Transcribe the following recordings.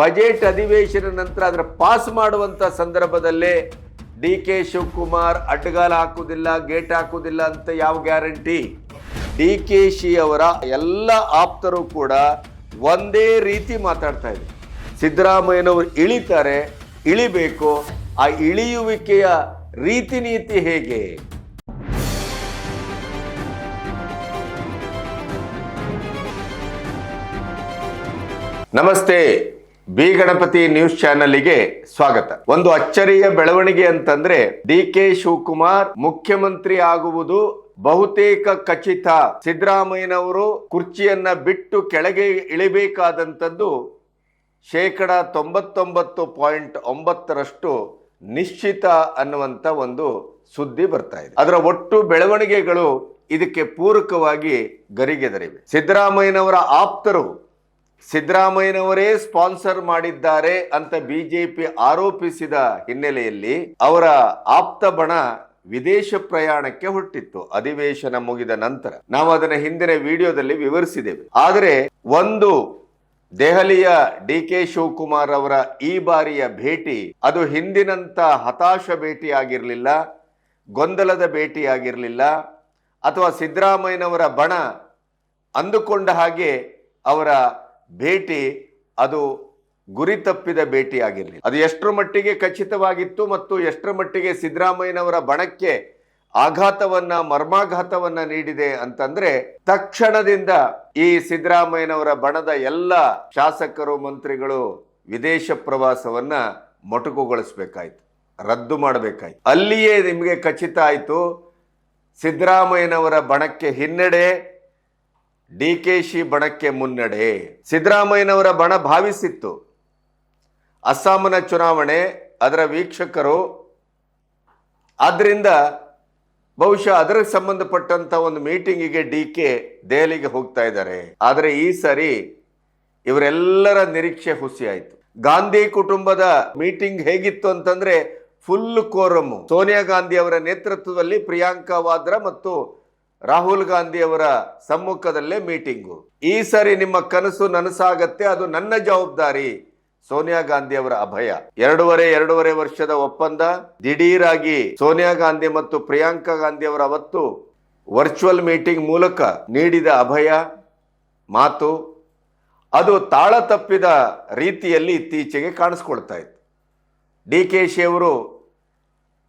Budget ಅಧಿವೇಶನ ನಂತರ ಅದರ ಪಾಸ್ ಮಾಡುವಂತ ಸಂದರ್ಭದಲ್ಲೇ ಡಿ ಕೆ ಶಿವಕುಮಾರ್ ಅಡ್ಡಗಾಲ ಹಾಕುವುದಿಲ್ಲ, ಗೇಟ್ ಹಾಕುವುದಿಲ್ಲ ಅಂತ ಯಾವ ಗ್ಯಾರಂಟಿ? ಡಿ ಕೆ ಶಿ ಅವರ ಎಲ್ಲ ಆಪ್ತರು ಕೂಡ ಒಂದೇ ರೀತಿ ಮಾತಾಡ್ತಾ ಇದೆ ಸಿದ್ದರಾಮಯ್ಯನವರು ಇಳಿತಾರೆ, ಇಳಿಬೇಕು, ಆ ಇಳಿಯುವಿಕೆಯ ರೀತಿ ನೀತಿ ಹೇಗೆ? ನಮಸ್ತೆ. ಬಿ ಗಣಪತಿ ನ್ಯೂಸ್ ಚಾನೆಲ್ಗೆ ಸ್ವಾಗತ. ಒಂದು ಅಚ್ಚರಿಯ ಬೆಳವಣಿಗೆ ಅಂತಂದ್ರೆ ಡಿ ಕೆ ಶಿವಕುಮಾರ್ ಮುಖ್ಯಮಂತ್ರಿ ಆಗುವುದು ಬಹುತೇಕ ಖಚಿತ. ಸಿದ್ದರಾಮಯ್ಯನವರು ಕುರ್ಚಿಯನ್ನ ಬಿಟ್ಟು ಕೆಳಗೆ ಇಳಿಬೇಕಾದಂಥದ್ದು ಶೇಕಡ ತೊಂಬತ್ತೊಂಬತ್ತು ಪಾಯಿಂಟ್ ಒಂಬತ್ತರಷ್ಟು ನಿಶ್ಚಿತ ಅನ್ನುವಂಥ ಒಂದು ಸುದ್ದಿ ಬರ್ತಾ ಇದೆ. ಅದರ ಒಟ್ಟು ಬೆಳವಣಿಗೆಗಳು ಇದಕ್ಕೆ ಪೂರಕವಾಗಿ ಗರಿಗೆದರಿವೆ. ಸಿದ್ದರಾಮಯ್ಯನವರ ಆಪ್ತರು ಸಿದ್ದರಾಮಯ್ಯನವರೇ ಸ್ಪಾನ್ಸರ್ ಮಾಡಿದ್ದಾರೆ ಅಂತ ಬಿಜೆಪಿ ಆರೋಪಿಸಿದ ಹಿನ್ನೆಲೆಯಲ್ಲಿ ಅವರ ಆಪ್ತ ಬಣ ವಿದೇಶ ಪ್ರಯಾಣಕ್ಕೆ ಹೊರಟಿತ್ತು ಅಧಿವೇಶನ ಮುಗಿದ ನಂತರ ನಾವು ಅದನ್ನ ಹಿಂದಿನ ವಿಡಿಯೋದಲ್ಲಿ ವಿವರಿಸಿದ್ದೇವೆ. ಆದರೆ ಒಂದು ದೆಹಲಿಯ ಡಿ ಕೆ ಶಿವಕುಮಾರ್ ಅವರ ಈ ಬಾರಿಯ ಭೇಟಿ ಅದು ಹಿಂದಿನಂತ ಹತಾಶ ಭೇಟಿಯಾಗಿರಲಿಲ್ಲ, ಗೊಂದಲದ ಭೇಟಿಯಾಗಿರಲಿಲ್ಲ ಅಥವಾ ಸಿದ್ದರಾಮಯ್ಯನವರ ಬಣ ಅಂದುಕೊಂಡ ಹಾಗೆ ಅವರ ಭೇಟಿ, ಅದು ಗುರಿ ತಪ್ಪಿದ ಭೇಟಿ ಆಗಿರಲಿಲ್ಲ ಅದು ಎಷ್ಟರ ಮಟ್ಟಿಗೆ ಖಚಿತವಾಗಿತ್ತು ಮತ್ತು ಎಷ್ಟರ ಮಟ್ಟಿಗೆ ಸಿದ್ದರಾಮಯ್ಯನವರ ಬಣಕ್ಕೆ ಆಘಾತವನ್ನ, ಮರ್ಮಾಘಾತವನ್ನ ನೀಡಿದೆ ಅಂತಂದ್ರೆ, ತಕ್ಷಣದಿಂದ ಈ ಸಿದ್ದರಾಮಯ್ಯನವರ ಬಣದ ಎಲ್ಲ ಶಾಸಕರು, ಮಂತ್ರಿಗಳು ವಿದೇಶ ಪ್ರವಾಸವನ್ನ ಮೊಟಕುಗೊಳಿಸಬೇಕಾಯ್ತು, ರದ್ದು ಮಾಡಬೇಕಾಯ್ತು. ಅಲ್ಲಿಯೇ ನಿಮಗೆ ಖಚಿತ ಆಯಿತು, ಸಿದ್ದರಾಮಯ್ಯನವರ ಬಣಕ್ಕೆ ಹಿನ್ನಡೆ ಡಿ ಕೆ ಶಿ ಬಣಕ್ಕೆ ಮುನ್ನಡೆ. ಸಿದ್ದರಾಮಯ್ಯನವರ ಬಣ ಭಾವಿಸಿತ್ತು. ಅಸ್ಸಾಂನ ಚುನಾವಣೆ, ಅದರ ವೀಕ್ಷಕರು ಆದ್ದರಿಂದ ಬಹುಶಃ ಅದಕ್ಕೆ ಸಂಬಂಧಪಟ್ಟಂತ ಒಂದು ಮೀಟಿಂಗಿಗೆ ಡಿ ಕೆ ದೆಹಲಿಗೆ ಹೋಗ್ತಾ ಇದ್ದಾರೆ. ಆದರೆ ಈ ಸರಿ ಇವರೆಲ್ಲರ ನಿರೀಕ್ಷೆ ಹುಸಿಯಾಯಿತು. ಗಾಂಧಿ ಕುಟುಂಬದ ಮೀಟಿಂಗ್ ಹೇಗಿತ್ತು ಅಂತಂದ್ರೆ ಫುಲ್ ಕೋರಮ್ ಸೋನಿಯಾ ಗಾಂಧಿ ಅವರ ನೇತೃತ್ವದಲ್ಲಿ ಪ್ರಿಯಾಂಕಾ ವಾದ್ರಾ ಮತ್ತು ರಾಹುಲ್ ಗಾಂಧಿ ಅವರ ಸಮ್ಮುಖದಲ್ಲೇ ಮೀಟಿಂಗು. ಈ ಸರಿ ನಿಮ್ಮ ಕನಸು ನನಸಾಗತ್ತೆ, ಅದು ನನ್ನ ಜವಾಬ್ದಾರಿ. ಸೋನಿಯಾ ಗಾಂಧಿ ಅವರ ಅಭಯ. ಎರಡೂವರೆ ಎರಡೂವರೆ ವರ್ಷದ ಒಪ್ಪಂದ, ದಿಢೀರಾಗಿ ಸೋನಿಯಾ ಗಾಂಧಿ ಮತ್ತು ಪ್ರಿಯಾಂಕಾ ಗಾಂಧಿ ಅವರ ಅವತ್ತು ವರ್ಚುವಲ್ ಮೀಟಿಂಗ್ ಮೂಲಕ ನೀಡಿದ ಅಭಯ, ಮಾತು, ಅದು ತಾಳ ತಪ್ಪಿದ ರೀತಿಯಲ್ಲಿ ಇತ್ತೀಚೆಗೆ ಕಾಣಿಸ್ಕೊಳ್ತಾ ಇತ್ತು. ಡಿ ಕೆ ಶಿ ಅವರು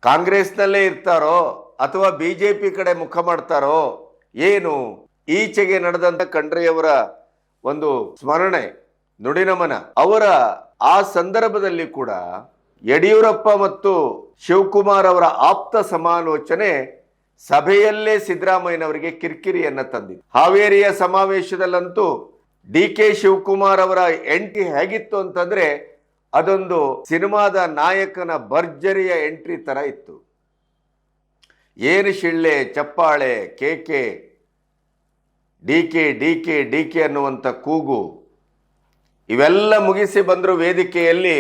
ಕಾಂಗ್ರೆಸ್ನಲ್ಲೇ ಇರ್ತಾರೋ ಅಥವಾ ಬಿಜೆಪಿ ಕಡೆ ಮುಖ ಮಾಡ್ತಾರೋ ಏನು? ಈಚೆಗೆ ನಡೆದಂತ ಖಂಡ್ರೆಯವರ ಒಂದು ಸ್ಮರಣೆ, ನುಡಿನಮನ. ಅವರ ಆ ಸಂದರ್ಭದಲ್ಲಿ ಕೂಡ ಯಡಿಯೂರಪ್ಪ ಮತ್ತು ಶಿವಕುಮಾರ್ ಅವರ ಆಪ್ತ ಸಮಾಲೋಚನೆ ಸಭೆಯಲ್ಲೇ ಸಿದ್ದರಾಮಯ್ಯನವರಿಗೆ ಕಿರಿಕಿರಿಯನ್ನು ತಂದಿತ್ತು. ಹಾವೇರಿಯ ಸಮಾವೇಶದಲ್ಲಂತೂ ಡಿ ಕೆ ಶಿವಕುಮಾರ್ ಅವರ ಎಂಟ್ರಿ ಹೇಗಿತ್ತು ಅಂತಂದ್ರೆ ಅದೊಂದು ಸಿನಿಮಾದ ನಾಯಕನ ಭರ್ಜರಿಯ ಎಂಟ್ರಿ ತರ ಇತ್ತು. ಏನು ಶಿಳ್ಳೆ, ಚಪ್ಪಾಳೆ ಕೇಕೆ D K D K D K ಅನ್ನುವಂಥ ಕೂಗು, ಇವೆಲ್ಲ ಮುಗಿಸಿ ಬಂದರು ವೇದಿಕೆಯಲ್ಲಿ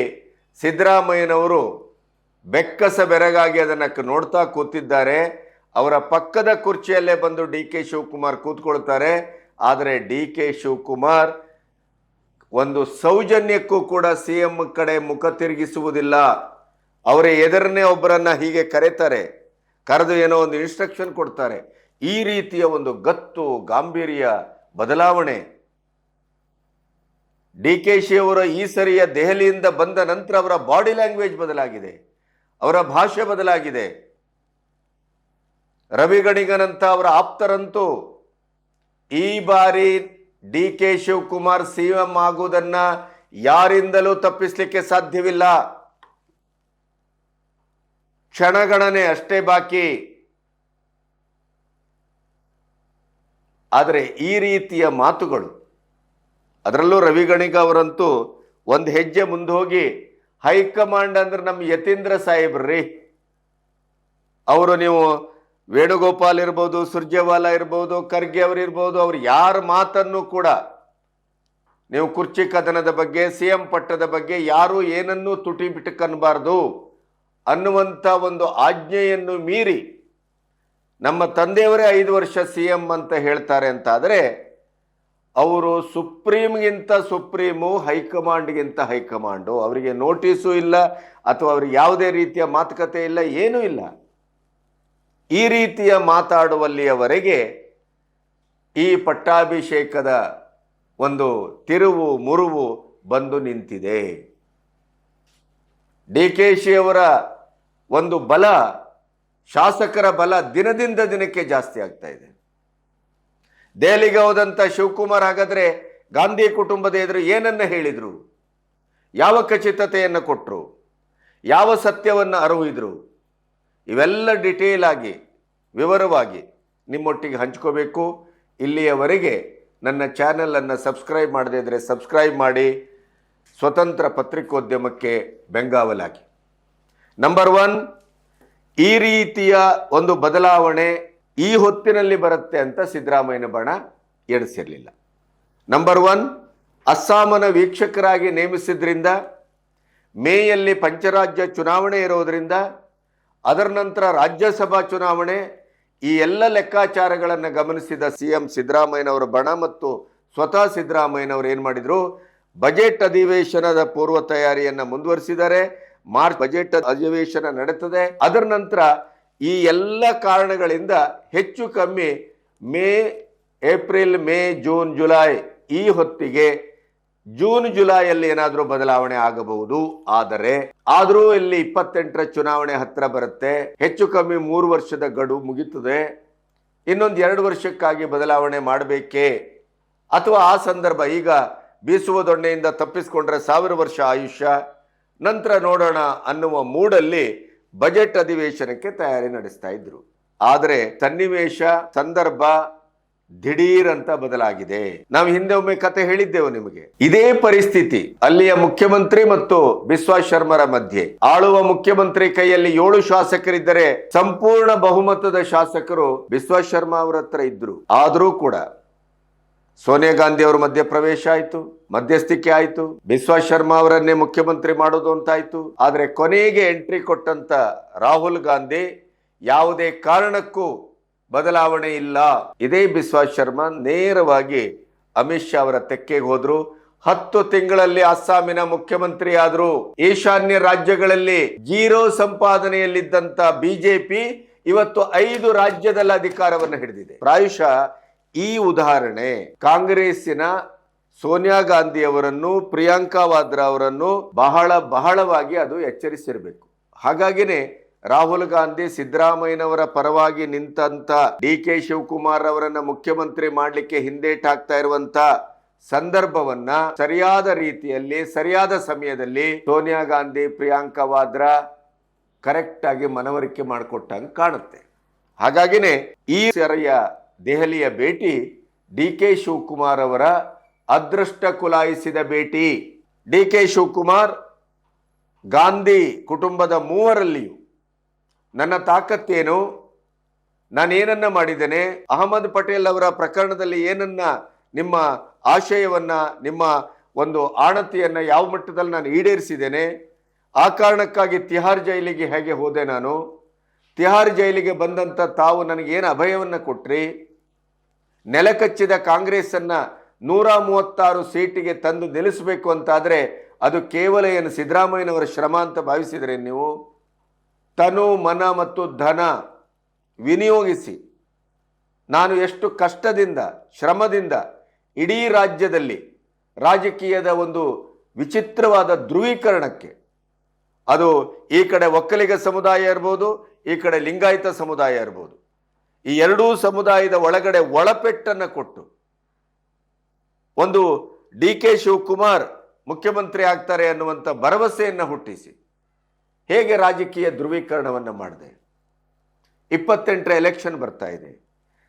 ಸಿದ್ದರಾಮಯ್ಯನವರು ಬೆಕ್ಕಸ ಬೆರಗಾಗಿ ಅದನ್ನು ನೋಡ್ತಾ ಕೂತಿದ್ದಾರೆ. ಅವರ ಪಕ್ಕದ ಕುರ್ಚಿಯಲ್ಲೇ ಬಂದು ಡಿ ಕೆ ಶಿವಕುಮಾರ್ ಕೂತ್ಕೊಳ್ತಾರೆ. ಆದರೆ ಡಿ ಕೆ ಶಿವಕುಮಾರ್ ಒಂದು ಸೌಜನ್ಯಕ್ಕೂ ಕೂಡ ಸಿ ಎಂ ಕಡೆ ಮುಖ ತಿರುಗಿಸುವುದಿಲ್ಲ. ಅವರ ಎದುರನ್ನೇ ಒಬ್ಬರನ್ನ ಹೀಗೆ ಕರೆತಾರೆ. ಕರೆದು ಏನೋ ಒಂದು ಇನ್ಸ್ಟ್ರಕ್ಷನ್ ಕೊಡ್ತಾರೆ. ಈ ರೀತಿಯ ಒಂದು ಗತ್ತು, ಗಾಂಭೀರ್ಯ, ಬದಲಾವಣೆ. ಡಿ ಕೆ ಶಿ ಅವರ ಈ ಸರಿಯ ದೆಹಲಿಯಿಂದ ಬಂದ ನಂತರ ಅವರ ಬಾಡಿ ಲ್ಯಾಂಗ್ವೇಜ್ ಬದಲಾಗಿದೆ. ಅವರ ಭಾಷೆ ಬದಲಾಗಿದೆ. ರವಿ ಗಣಿಗನಂತ ಅವರ ಆಪ್ತರಂತೂ ಈ ಬಾರಿ D K Shivakumar C M ಆಗುವುದನ್ನು ಯಾರಿಂದಲೂ ತಪ್ಪಿಸಲಿಕ್ಕೆ ಸಾಧ್ಯವಿಲ್ಲ. ಕ್ಷಣಗಣನೆ ಅಷ್ಟೇ ಬಾಕಿ. ಆದರೆ ಈ ರೀತಿಯ ಮಾತುಗಳು, ಅದರಲ್ಲೂ ರವಿ ಗಣಿಗ ಅವರಂತೂ ಒಂದು ಹೆಜ್ಜೆ ಮುಂದೆ ಹೋಗಿ, ಹೈಕಮಾಂಡ್ ಅಂದ್ರೆ ನಮ್ಮ ಯತೀಂದ್ರ ಸಾಹೇಬ್ರಿ ಅವರು ನೀವು ವೇಣುಗೋಪಾಲ್ ಇರ್ಬೋದು, ಸುರ್ಜೇವಾಲಾ ಇರ್ಬೋದು, ಖರ್ಗೆ ಅವರು ಇರ್ಬೋದು, ಅವ್ರು ಯಾರ ಮಾತನ್ನು ಕೂಡ ನೀವು ಕುರ್ಚಿ ಕದನದ ಬಗ್ಗೆ, ಸಿ ಎಂ ಪಟ್ಟದ ಬಗ್ಗೆ ಯಾರು ಏನನ್ನೂ ತುಟಿ ಬಿಟ್ಟುಕನ್ಬಾರ್ದು ಅನ್ನುವಂಥ ಒಂದು ಆಜ್ಞೆಯನ್ನು ಮೀರಿ ನಮ್ಮ ತಂದೆಯವರೇ ಐದು ವರ್ಷ ಸಿ ಎಂ ಅಂತ ಹೇಳ್ತಾರೆ ಅಂತಾದರೆ, ಅವರು ಸುಪ್ರೀಂಗಿಂತ ಸುಪ್ರೀಮು, ಹೈಕಮಾಂಡ್ಗಿಂತ ಹೈಕಮಾಂಡು. ಅವರಿಗೆ ನೋಟಿಸು ಇಲ್ಲ, ಅಥವಾ ಅವ್ರಿಗೆ ಯಾವುದೇ ರೀತಿಯ ಮಾತುಕತೆ ಇಲ್ಲ, ಏನೂ ಇಲ್ಲ. ಈ ರೀತಿಯ ಮಾತಾಡುವಲ್ಲಿಯವರೆಗೆ ಈ ಪಟ್ಟಾಭಿಷೇಕದ ಒಂದು ತಿರುವು, ಮುರುವು ಬಂದು ನಿಂತಿದೆ. ಡಿ ಕೆ ಶಿಯವರ ಒಂದು ಬಲ ಶಾಸಕರ ಬಲ ದಿನದಿಂದ ದಿನಕ್ಕೆ ಜಾಸ್ತಿ ಆಗ್ತಾ ಇದೆ. ದೆಹಲಿಗೆ ಹೋದಂಥ ಶಿವಕುಮಾರ್ ಹಾಗಾದ್ರೆ ಗಾಂಧಿ ಕುಟುಂಬದ ಎದುರು ಏನನ್ನ ಹೇಳಿದರು? ಯಾವ ಖಚಿತತೆಯನ್ನು ಕೊಟ್ಟರು ಯಾವ ಸತ್ಯವನ್ನು ಅರಿವಿದ್ರು? ಇವೆಲ್ಲ ಡಿಟೇಲ್ ಆಗಿ, ವಿವರವಾಗಿ ನಿಮ್ಮೊಟ್ಟಿಗೆ ಹಂಚ್ಕೋಬೇಕು. ಇಲ್ಲಿಯವರೆಗೆ ನನ್ನ ಚಾನಲನ್ನು ಸಬ್ಸ್ಕ್ರೈಬ್ ಮಾಡದೇ ಇದ್ದರೆ ಸಬ್ಸ್ಕ್ರೈಬ್ ಮಾಡಿ. ಸ್ವತಂತ್ರ ಪತ್ರಿಕೋದ್ಯಮಕ್ಕೆ ಬೆಂಗಾವಲಾಗಿ. ನಂಬರ್ ಒನ್ ಈ ರೀತಿಯ ಒಂದು ಬದಲಾವಣೆ ಈ ಹೊತ್ತಿನಲ್ಲಿ ಬರುತ್ತೆ ಅಂತ ಸಿದ್ದರಾಮಯ್ಯನ ಬಣ ಎಡಿಸಿರಲಿಲ್ಲ ನಂಬರ್ ಒನ್ ಅಸ್ಸಾಮನ ವೀಕ್ಷಕರಾಗಿ ನೇಮಿಸಿದ್ರಿಂದ, ಮೇಯಲ್ಲಿ ಪಂಚರಾಜ್ಯ ಚುನಾವಣೆ ಇರೋದರಿಂದ, ಅದರ ನಂತರ ರಾಜ್ಯಸಭಾ ಚುನಾವಣೆ, ಈ ಎಲ್ಲ ಲೆಕ್ಕಾಚಾರಗಳನ್ನು ಗಮನಿಸಿದ ಸಿ ಎಂ ಸಿದ್ದರಾಮಯ್ಯನವರ ಬಣ ಮತ್ತು ಸ್ವತಃ ಸಿದ್ದರಾಮಯ್ಯನವರು ಏನು ಮಾಡಿದರು, ಬಜೆಟ್ ಅಧಿವೇಶನದ ಪೂರ್ವ ತಯಾರಿಯನ್ನು ಮುಂದುವರಿಸಿದ್ದಾರೆ. ಮಾರ್ಚ್ ಬಜೆಟ್ ಅಧಿವೇಶನ ನಡೀತದೆ. ಅದರ ನಂತರ ಈ ಎಲ್ಲ ಕಾರಣಗಳಿಂದ ಹೆಚ್ಚು ಕಮ್ಮಿ May, April, May, June, July ಈ ಹೊತ್ತಿಗೆ ಜೂನ್, ಜುಲೈಯಲ್ಲಿ ಏನಾದರೂ ಬದಲಾವಣೆ ಆಗಬಹುದು. ಆದರೆ ಆದರೂ ಇಲ್ಲಿ ಇಪ್ಪತ್ತೆಂಟರ ಚುನಾವಣೆ ಹತ್ತಿರ ಬರುತ್ತೆ. ಹೆಚ್ಚು ಕಮ್ಮಿ ಮೂರು ವರ್ಷದ ಗಡು ಮುಗಿತದೆ. ಇನ್ನೊಂದು ಎರಡು ವರ್ಷಕ್ಕಾಗಿ ಬದಲಾವಣೆ ಮಾಡಬೇಕೇ? ಅಥವಾ ಆ ಸಂದರ್ಭ ಈಗ ಬೀಸುವ ದೊಣ್ಣೆಯಿಂದ ತಪ್ಪಿಸಿಕೊಂಡ್ರೆ ಸಾವಿರ ವರ್ಷ ಆಯುಷ್ಯ? ನಂತರ ನೋಡೋಣ ಅನ್ನುವ ಮೂಡಲ್ಲಿ ಬಜೆಟ್ ಅಧಿವೇಶನಕ್ಕೆ ತಯಾರಿ ನಡೆಸ್ತಾ ಇದ್ರು. ಆದರೆ ಸನ್ನಿವೇಶ, ಸಂದರ್ಭ ದಿಢೀರ್ ಅಂತ ಬದಲಾಗಿದೆ. ನಾವು ಹಿಂದೆ ಒಮ್ಮೆ ಕತೆ ಹೇಳಿದ್ದೆವು ನಿಮಗೆ. ಇದೇ ಪರಿಸ್ಥಿತಿ ಅಲ್ಲಿಯ ಮುಖ್ಯಮಂತ್ರಿ ಮತ್ತು ಬಿಸ್ವಾ ಶರ್ಮರ ಮಧ್ಯೆ. ಆಳುವ ಮುಖ್ಯಮಂತ್ರಿ ಕೈಯಲ್ಲಿ ಏಳು ಶಾಸಕರಿದ್ದರೆ ಸಂಪೂರ್ಣ ಬಹುಮತದ ಶಾಸಕರು ಬಿಸ್ವಾ ಶರ್ಮಾ ಅವರ ಹತ್ರ ಇದ್ರು. ಆದರೂ ಕೂಡ ಸೋನಿಯಾ ಗಾಂಧಿ ಅವರ ಮಧ್ಯಪ್ರವೇಶ ಆಯಿತು, ಮಧ್ಯಸ್ಥಿಕೆ ಆಯಿತು, ಬಿಸ್ವಾ ಶರ್ಮಾ ಅವರನ್ನೇ ಮುಖ್ಯಮಂತ್ರಿ ಮಾಡೋದು ಅಂತಾಯ್ತು. ಆದರೆ ಕೊನೆಗೆ ಎಂಟ್ರಿ ಕೊಟ್ಟಂತ ರಾಹುಲ್ ಗಾಂಧಿ ಯಾವುದೇ ಕಾರಣಕ್ಕೂ ಬದಲಾವಣೆ ಇಲ್ಲ. ಇದೇ ಬಿಸ್ವಾ ಶರ್ಮಾ ನೇರವಾಗಿ ಅಮಿತ್ ಶಾ ಅವರ ತೆಕ್ಕೆಗೆ ಹೋದ್ರು. ಹತ್ತು ತಿಂಗಳಲ್ಲಿ ಅಸ್ಸಾಮಿನ ಮುಖ್ಯಮಂತ್ರಿ ಆದ್ರು. ಈಶಾನ್ಯ ರಾಜ್ಯಗಳಲ್ಲಿ ಜೀರೋ ಸಂಪಾದನೆಯಲ್ಲಿದ್ದಂತ ಬಿಜೆಪಿ ಇವತ್ತು ಐದು ರಾಜ್ಯದಲ್ಲಿ ಅಧಿಕಾರವನ್ನು ಹಿಡಿದಿದೆ. ಪ್ರಾಯುಶಃ ಈ ಉದಾಹರಣೆ ಕಾಂಗ್ರೆಸ್ಸಿನ ಸೋನಿಯಾ ಗಾಂಧಿ ಅವರನ್ನು ಪ್ರಿಯಾಂಕಾ ವಾದ್ರಾ ಅವರನ್ನು ಬಹಳ ಬಹಳವಾಗಿ ಅದು ಎಚ್ಚರಿಸಿರಬೇಕು. ಹಾಗಾಗಿನೇ ರಾಹುಲ್ ಗಾಂಧಿ ಸಿದ್ದರಾಮಯ್ಯನವರ ಪರವಾಗಿ ನಿಂತಂತ ಡಿ ಕೆ ಶಿವಕುಮಾರ್ ಅವರನ್ನ ಮುಖ್ಯಮಂತ್ರಿ ಮಾಡಲಿಕ್ಕೆ ಹಿಂದೇಟ್ ಹಾಕ್ತಾ ಇರುವಂತ ಸಂದರ್ಭವನ್ನ ಸರಿಯಾದ ರೀತಿಯಲ್ಲಿ, ಸರಿಯಾದ ಸಮಯದಲ್ಲಿ ಸೋನಿಯಾ ಗಾಂಧಿ, ಪ್ರಿಯಾಂಕಾ ವಾದ್ರಾ ಕರೆಕ್ಟ್ ಆಗಿ ಮನವರಿಕೆ ಮಾಡಿಕೊಟ್ಟಂಗೆ ಕಾಣುತ್ತೆ. ಹಾಗಾಗಿನೇ ಈ ಸರಿಯ ದೆಹಲಿಯ ಭೇಟಿ, ಡಿ ಕೆ ಶಿವಕುಮಾರ್ ಅವರ ಅದೃಷ್ಟ ಕುಲಾಯಿಸಿದ ಭೇಟಿ. ಡಿ ಕೆ ಶಿವಕುಮಾರ್ ಗಾಂಧಿ ಕುಟುಂಬದ ಮೂವರಲ್ಲಿಯೂ. ನನ್ನ ತಾಕತ್ತೇನು? ನಾನೇನನ್ನ ಮಾಡಿದ್ದೇನೆ? ಅಹಮದ್ ಪಟೇಲ್ ಅವರ ಪ್ರಕರಣದಲ್ಲಿ ಏನನ್ನ ನಿಮ್ಮ ಆಶಯವನ್ನ, ನಿಮ್ಮ ಒಂದು ಆಣತಿಯನ್ನ ಯಾವ ಮಟ್ಟದಲ್ಲಿ ನಾನು ಈಡೇರಿಸಿದ್ದೇನೆ? ಆ ಕಾರಣಕ್ಕಾಗಿ ತಿಹಾರ್ ಜೈಲಿಗೆ ಹೇಗೆ ಹೋದೆ ನಾನು? ತಿಹಾರ್ ಜೈಲಿಗೆ ಬಂದಂಥ ತಾವು ನನಗೇನು ಅಭಯವನ್ನು ಕೊಟ್ರಿ? ನೆಲಕಚ್ಚಿದ ಕಾಂಗ್ರೆಸ್ಸನ್ನು ನೂರ ಮೂವತ್ತಾರು ಸೀಟಿಗೆ ತಂದು ನಿಲ್ಲಿಸಬೇಕು ಅಂತಾದರೆ ಅದು ಕೇವಲ ಏನು ಸಿದ್ದರಾಮಯ್ಯನವರ ಶ್ರಮ ಅಂತ ಭಾವಿಸಿದರೆ ನೀವು? ತನು, ಮನ ಮತ್ತು ಧನ ವಿನಿಯೋಗಿಸಿ. ನಾನು ಎಷ್ಟು ಕಷ್ಟದಿಂದ, ಶ್ರಮದಿಂದ ಇಡೀ ರಾಜ್ಯದಲ್ಲಿ ರಾಜಕೀಯದ ಒಂದು ವಿಚಿತ್ರವಾದ ಧ್ರುವೀಕರಣಕ್ಕೆ, ಅದು ಈ ಕಡೆ ಒಕ್ಕಲಿಗ ಸಮುದಾಯ ಇರ್ಬೋದು, ಈ ಕಡೆ ಲಿಂಗಾಯತ ಸಮುದಾಯ ಇರ್ಬೋದು ಈ ಎರಡೂ ಸಮುದಾಯದ ಒಳಗಡೆ ಒಳಪೆಟ್ಟನ್ನು ಕೊಟ್ಟು ಒಂದು ಡಿ ಕೆ ಶಿವಕುಮಾರ್ ಮುಖ್ಯಮಂತ್ರಿ ಆಗ್ತಾರೆ ಅನ್ನುವಂಥ ಭರವಸೆಯನ್ನು ಹುಟ್ಟಿಸಿ ಹೇಗೆ ರಾಜಕೀಯ ಧ್ರುವೀಕರಣವನ್ನು ಮಾಡಿದೆ. ಇಪ್ಪತ್ತೆಂಟರ ಎಲೆಕ್ಷನ್ ಬರ್ತಾ ಇದೆ.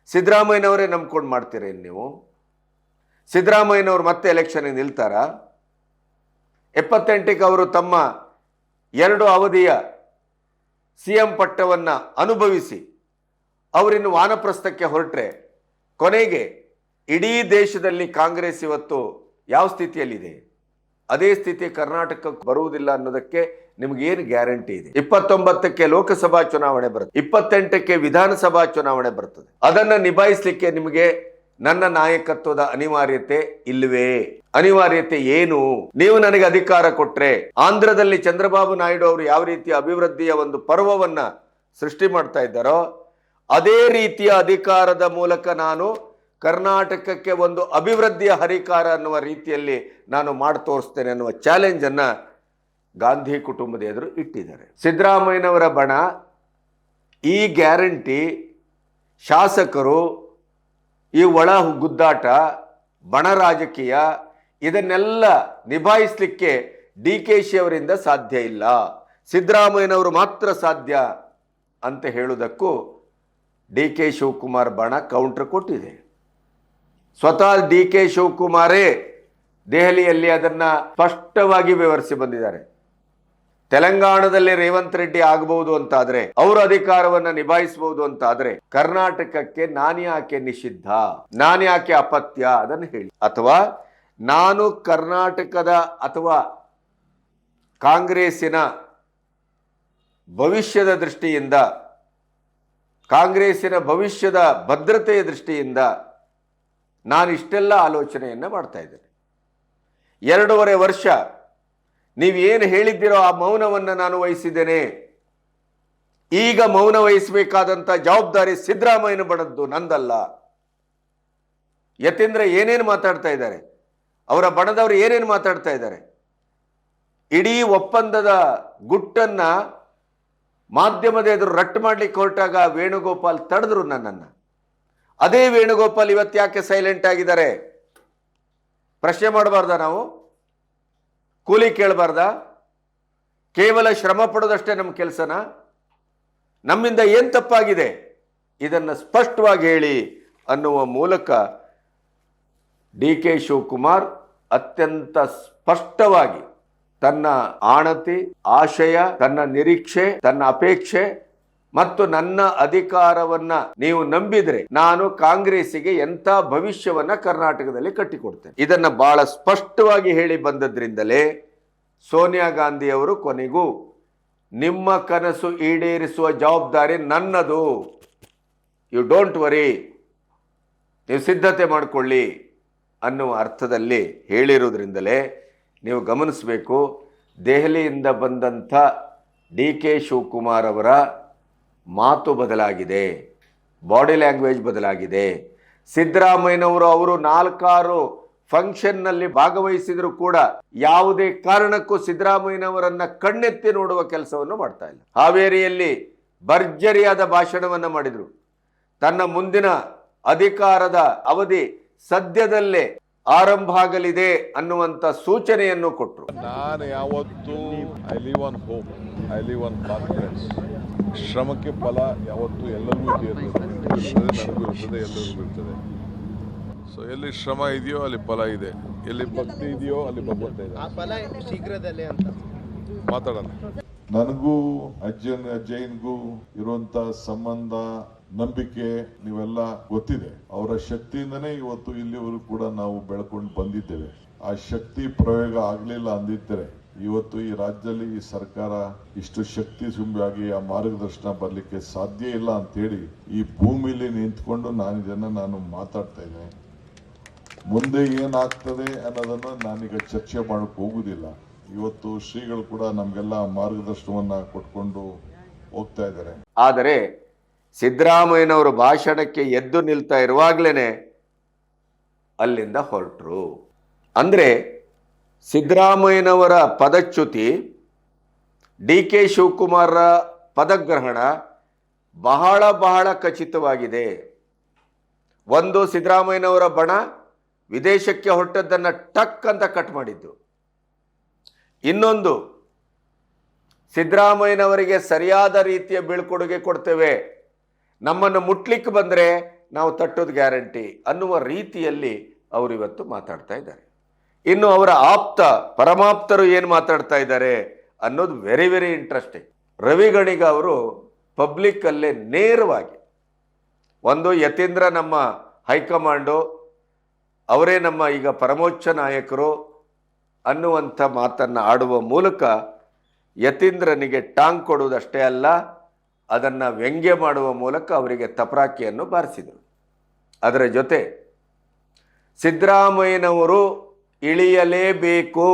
ಸಿದ್ದರಾಮಯ್ಯನವರೇ ನಂಬ್ಕೊಂಡು ಮಾಡ್ತೀರೇನು ನೀವು? ಸಿದ್ದರಾಮಯ್ಯನವರು ಮತ್ತೆ ಎಲೆಕ್ಷನ್ಗೆ ನಿಲ್ತಾರಾ? ಎಪ್ಪತ್ತೆಂಟಕ್ಕೆ ಅವರು ತಮ್ಮ ಎರಡು ಅವಧಿಯ ಸಿ ಎಂ ಪಟ್ಟವನ್ನು ಅನುಭವಿಸಿ ಅವರಿನ್ನು ವಾನಪ್ರಸ್ಥಕ್ಕೆ ಹೊರಟ್ರೆ ಕೊನೆಗೆ ಇಡೀ ದೇಶದಲ್ಲಿ ಕಾಂಗ್ರೆಸ್ ಇವತ್ತು ಯಾವ ಸ್ಥಿತಿಯಲ್ಲಿದೆ? ಅದೇ ಸ್ಥಿತಿ ಕರ್ನಾಟಕಕ್ಕೆ ಬರುವುದಿಲ್ಲ ಅನ್ನೋದಕ್ಕೆ ನಿಮ್ಗೇನು ಗ್ಯಾರಂಟಿ ಇದೆ? ಇಪ್ಪತ್ತೊಂಬತ್ತಕ್ಕೆ ಲೋಕಸಭಾ ಚುನಾವಣೆ ಬರುತ್ತೆ. ಇಪ್ಪತ್ತೆಂಟಕ್ಕೆ ವಿಧಾನಸಭಾ ಚುನಾವಣೆ ಬರ್ತದೆ. ಅದನ್ನು ನಿಭಾಯಿಸಲಿಕ್ಕೆ ನಿಮಗೆ ನನ್ನ ನಾಯಕತ್ವದ ಅನಿವಾರ್ಯತೆ ಇಲ್ಲವೇ? ಅನಿವಾರ್ಯತೆ ಏನು? ನೀವು ನನಗೆ ಅಧಿಕಾರ ಕೊಟ್ರೆ ಆಂಧ್ರದಲ್ಲಿ ಚಂದ್ರಬಾಬು ನಾಯ್ಡು ಅವರು ಯಾವ ರೀತಿಯ ಅಭಿವೃದ್ಧಿಯ ಒಂದು ಪರ್ವವನ್ನ ಸೃಷ್ಟಿ ಮಾಡ್ತಾ ಇದ್ದಾರೋ ಅದೇ ರೀತಿಯ ಅಧಿಕಾರದ ಮೂಲಕ ನಾನು ಕರ್ನಾಟಕಕ್ಕೆ ಒಂದು ಅಭಿವೃದ್ಧಿಯ ಹರಿಕಾರ ಅನ್ನುವ ರೀತಿಯಲ್ಲಿ ನಾನು ಮಾಡಿ ತೋರಿಸ್ತೇನೆ ಅನ್ನುವ ಚಾಲೆಂಜನ್ನು ಗಾಂಧಿ ಕುಟುಂಬದ ಎದುರು ಇಟ್ಟಿದ್ದಾರೆ. ಸಿದ್ದರಾಮಯ್ಯನವರ ಬಣ ಈ ಗ್ಯಾರಂಟಿ ಶಾಸಕರು ಈ ಒಳ ಗುದ್ದಾಟ, ಬಣ ರಾಜಕೀಯ ಇದನ್ನೆಲ್ಲ ನಿಭಾಯಿಸಲಿಕ್ಕೆ ಡಿ ಕೆ ಶಿ ಅವರಿಂದ ಸಾಧ್ಯ ಇಲ್ಲ. ಸಿದ್ದರಾಮಯ್ಯನವರು ಮಾತ್ರ ಸಾಧ್ಯ ಅಂತ ಹೇಳುವುದಕ್ಕೂ ಡಿ ಕೆ ಶಿವಕುಮಾರ್ ಬಣ ಕೌಂಟರ್ ಕೊಟ್ಟಿದೆ. ಸ್ವತಃ ಡಿ ಕೆ ಶಿವಕುಮಾರೇ ದೆಹಲಿಯಲ್ಲಿ ಅದನ್ನ ಸ್ಪಷ್ಟವಾಗಿ ವಿವರಿಸಿ ಬಂದಿದ್ದಾರೆ. ತೆಲಂಗಾಣದಲ್ಲಿ ರೇವಂತ್ ರೆಡ್ಡಿ ಆಗಬಹುದು ಅಂತಾದರೆ, ಅವರ ಅಧಿಕಾರವನ್ನು ನಿಭಾಯಿಸಬಹುದು ಅಂತಾದರೆ, ಕರ್ನಾಟಕಕ್ಕೆ ನಾನ್ಯಾಕೆ ನಿಷಿದ್ಧ ನಾನ್ಯಾಕೆ ಅಪತ್ಯ ಅದನ್ನು ಹೇಳಿ. ಅಥವಾ ನಾನು ಕರ್ನಾಟಕದ ಅಥವಾ ಕಾಂಗ್ರೆಸ್ಸಿನ ಭವಿಷ್ಯದ ದೃಷ್ಟಿಯಿಂದ ಕಾಂಗ್ರೆಸ್ಸಿನ ಭವಿಷ್ಯದ ಭದ್ರತೆಯ ದೃಷ್ಟಿಯಿಂದ ನಾನು ಇಷ್ಟೆಲ್ಲ ಆಲೋಚನೆಯನ್ನ ಮಾಡ್ತಾ ಇದ್ದೇನೆ. ಎರಡೂವರೆ ವರ್ಷ ನೀವು ಏನು ಹೇಳಿದ್ದೀರೋ ಆ ಮೌನವನ್ನು ನಾನು ವಹಿಸಿದ್ದೇನೆ. ಈಗ ಮೌನ ವಹಿಸಬೇಕಾದಂಥ ಜವಾಬ್ದಾರಿ ಸಿದ್ದರಾಮಯ್ಯನ ಬಣದ್ದು ನಂದಲ್ಲ. ಯತೀಂದ್ರ ಏನೇನು ಮಾತಾಡ್ತಾ ಇದ್ದಾರೆ? ಅವರ ಬಣದವರು ಏನೇನು ಮಾತಾಡ್ತಾ ಇದ್ದಾರೆ? ಇಡೀ ಒಪ್ಪಂದದ ಗುಟ್ಟನ್ನ ಮಾಧ್ಯಮದ ಎದುರು ರಟ್ಟು ಮಾಡಲಿಕ್ಕೆ ಹೊರಟಾಗ ವೇಣುಗೋಪಾಲ್ ತಡೆದ್ರು ನನ್ನನ್ನು. ಅದೇ ವೇಣುಗೋಪಾಲ್ ಇವತ್ತು ಯಾಕೆ ಸೈಲೆಂಟ್ ಆಗಿದ್ದಾರೆ? ಪ್ರಶ್ನೆ ಮಾಡಬಾರ್ದ ನಾವು? ಕೂಲಿ ಕೇಳಬಾರ್ದ? ಕೇವಲ ಶ್ರಮ ಪಡೋದಷ್ಟೇ ನಮ್ಮ ಕೆಲಸನ? ನಮ್ಮಿಂದ ಏನು ತಪ್ಪಾಗಿದೆ? ಇದನ್ನು ಸ್ಪಷ್ಟವಾಗಿ ಹೇಳಿ ಅನ್ನುವ ಮೂಲಕ ಡಿ ಕೆ ಶಿವಕುಮಾರ್ ಅತ್ಯಂತ ಸ್ಪಷ್ಟವಾಗಿ ತನ್ನ ಆಣತಿ, ಆಶಯ, ತನ್ನ ನಿರೀಕ್ಷೆ, ತನ್ನ ಅಪೇಕ್ಷೆ ಮತ್ತು ನನ್ನ ಅಧಿಕಾರವನ್ನ ನೀವು ನಂಬಿದ್ರೆ ನಾನು ಕಾಂಗ್ರೆಸ್ಸಿಗೆ ಎಂಥ ಭವಿಷ್ಯವನ್ನ ಕರ್ನಾಟಕದಲ್ಲಿ ಕಟ್ಟಿಕೊಡ್ತೇನೆ. ಇದನ್ನ ಬಹಳ ಸ್ಪಷ್ಟವಾಗಿ ಹೇಳಿ ಬಂದದ್ರಿಂದಲೇ ಸೋನಿಯಾ ಗಾಂಧಿ ಅವರು ಕೊನೆಗೂ, ನಿಮ್ಮ ಕನಸು ಈಡೇರಿಸುವ ಜವಾಬ್ದಾರಿ ನನ್ನದು. ಯು ಡೋಂಟ್ ವರಿ ನೀವು ಸಿದ್ಧತೆ ಮಾಡಿಕೊಳ್ಳಿ ಅನ್ನುವ ಅರ್ಥದಲ್ಲಿ ಹೇಳಿರುವುದರಿಂದಲೇ ನೀವು ಗಮನಿಸಬೇಕು. ದೆಹಲಿಯಿಂದ ಬಂದಂಥ ಡಿ ಕೆ ಶಿವಕುಮಾರ್ ಅವರ ಮಾತು ಬದಲಾಗಿದೆ. ಬಾಡಿ ಲ್ಯಾಂಗ್ವೇಜ್ ಬದಲಾಗಿದೆ. ಸಿದ್ದರಾಮಯ್ಯನವರು ಅವರು ನಾಲ್ಕಾರು ಫಂಕ್ಷನ್ನಲ್ಲಿ ಭಾಗವಹಿಸಿದರೂ ಕೂಡ ಯಾವುದೇ ಕಾರಣಕ್ಕೂ ಸಿದ್ದರಾಮಯ್ಯನವರನ್ನ ಕಣ್ಣೆತ್ತಿ ನೋಡುವ ಕೆಲಸವನ್ನು ಮಾಡ್ತಾ ಇಲ್ಲ. ಹಾವೇರಿಯಲ್ಲಿ ಭರ್ಜರಿಯಾದ ಭಾಷಣವನ್ನು ಮಾಡಿದರು. ತನ್ನ ಮುಂದಿನ ಅಧಿಕಾರದ ಅವಧಿ ಸದ್ಯದಲ್ಲೇ ಆರಂಭ ಆಗಲಿದೆ ಅನ್ನುವಂತ ಸೂಚನೆಯನ್ನು ಕೊಟ್ಟರು ನಾನು ಯಾವತ್ತು I live on hope I live on confidence ಶ್ರಮಕ್ಕೆ ಫಲ ಯಾವತ್ತು ಎಲ್ಲರಿಗೂ ಇರ್ತದೆ ನನಗೂ ಇರ್ತದೆ ಎಲ್ಲರಿಗೂ ಇರ್ತದೆ ಸೊ ಎಲ್ಲಿ ಶ್ರಮ ಇದೆಯೋ ಅಲ್ಲಿ ಫಲ ಇದೆ. ಎಲ್ಲಿ ಭಕ್ತಿ ಇದೆಯೋ ಅಲ್ಲಿ ಭಗವಂತ ಇದೆ. ಆ ಫಲ ಶೀಘ್ರದಲ್ಲೇ ಅಂತ. ಮಾತಾಡೋಣ. ನನಗೂ ಅಜ್ಜನ್ ಅಜ್ಜಯ್ಯನ್ಗೂ ಇರುವಂತ ಸಂಬಂಧ ನಂಬಿಕೆ ನೀವೆಲ್ಲ ಗೊತ್ತಿದೆ. ಅವರ ಶಕ್ತಿಯಿಂದನೇ ಇವತ್ತು ಇಲ್ಲಿವರೆಗೂ ಕೂಡ ನಾವು ಬೆಳ್ಕೊಂಡು ಬಂದಿದ್ದೇವೆ. ಆ ಶಕ್ತಿ ಪ್ರಯೋಗ ಆಗಲಿಲ್ಲ ಅಂದಿದ್ದರೆ ಇವತ್ತು ಈ ರಾಜ್ಯದಲ್ಲಿ ಈ ಸರ್ಕಾರ ಇಷ್ಟು ಶಕ್ತಿ ಸುಂಬಾಗಿ ಆ ಮಾರ್ಗದರ್ಶನ ಬರಲಿಕ್ಕೆ ಸಾಧ್ಯ ಇಲ್ಲ ಅಂತೇಳಿ ಈ ಭೂಮಿಲಿ ನಿಂತ್ಕೊಂಡು ನಾನು ಇದನ್ನ ನಾನು ಮಾತಾಡ್ತಾ ಇದ್ದೇನೆ. ಮುಂದೆ ಏನಾಗ್ತದೆ ಅನ್ನೋದನ್ನ ನಾನೀಗ ಚರ್ಚೆ ಮಾಡೋಕೆ ಹೋಗುದಿಲ್ಲ ಇವತ್ತು ಶ್ರೀಗಳು ಕೂಡ ನಮಗೆಲ್ಲ ಮಾರ್ಗದರ್ಶನವನ್ನ ಕೊಟ್ಕೊಂಡು ಹೋಗ್ತಾ ಇದ್ದಾರೆ. ಆದರೆ ಸಿದ್ದರಾಮಯ್ಯನವರು ಭಾಷಣಕ್ಕೆ ಎದ್ದು ನಿಲ್ತಾ ಇರುವಾಗಲೇ ಅಲ್ಲಿಂದ ಹೊರಟರು. ಅಂದರೆ ಸಿದ್ದರಾಮಯ್ಯನವರ ಪದಚ್ಯುತಿ, ಡಿ ಕೆ ಶಿವಕುಮಾರರ ಪದಗ್ರಹಣ ಬಹಳ ಬಹಳ ಖಚಿತವಾಗಿದೆ. ಒಂದು ಸಿದ್ದರಾಮಯ್ಯನವರ ಬಣ ವಿದೇಶಕ್ಕೆ ಹೊರಟದ್ದನ್ನು ಟಕ್ ಅಂತ ಕಟ್ ಮಾಡಿದ್ದು. ಇನ್ನೊಂದು, ಸಿದ್ದರಾಮಯ್ಯನವರಿಗೆ ಸರಿಯಾದ ರೀತಿಯ ಬೀಳ್ಕೊಡುಗೆ ಕೊಡ್ತೇವೆ ನಮ್ಮನ್ನು ಮುಟ್ಲಿಕ್ಕೆ ಬಂದರೆ ನಾವು ತಟ್ಟೋದು ಗ್ಯಾರಂಟಿ ಅನ್ನುವ ರೀತಿಯಲ್ಲಿ ಅವರು ಇವತ್ತು ಮಾತಾಡ್ತಾ ಇದ್ದಾರೆ. ಇನ್ನು ಅವರ ಆಪ್ತ, ಪರಮಾಪ್ತರು ಏನು ಮಾತಾಡ್ತಾ ಇದ್ದಾರೆ ಅನ್ನೋದು very very interesting Ravi Ganiga ಅವರು ಪಬ್ಲಿಕ್ಕಲ್ಲೇ ನೇರವಾಗಿ ಒಂದು ಯತೀಂದ್ರ ನಮ್ಮ ಹೈಕಮಾಂಡು, ಅವರೇ ನಮ್ಮ ಈಗ ಪರಮೋಚ್ಚ ನಾಯಕರು ಅನ್ನುವಂಥ ಮಾತನ್ನು ಆಡುವ ಮೂಲಕ ಯತೀಂದ್ರನಿಗೆ ಟಾಂಗ್ ಕೊಡುವುದಷ್ಟೇ ಅಲ್ಲ ಅದನ್ನು ವ್ಯಂಗ್ಯ ಮಾಡುವ ಮೂಲಕ ಅವರಿಗೆ ತಪರಾಕಿಯನ್ನು ಬಾರಿಸಿದರು. ಅದರ ಜೊತೆ ಸಿದ್ದರಾಮಯ್ಯನವರು ಇಳಿಯಲೇಬೇಕು.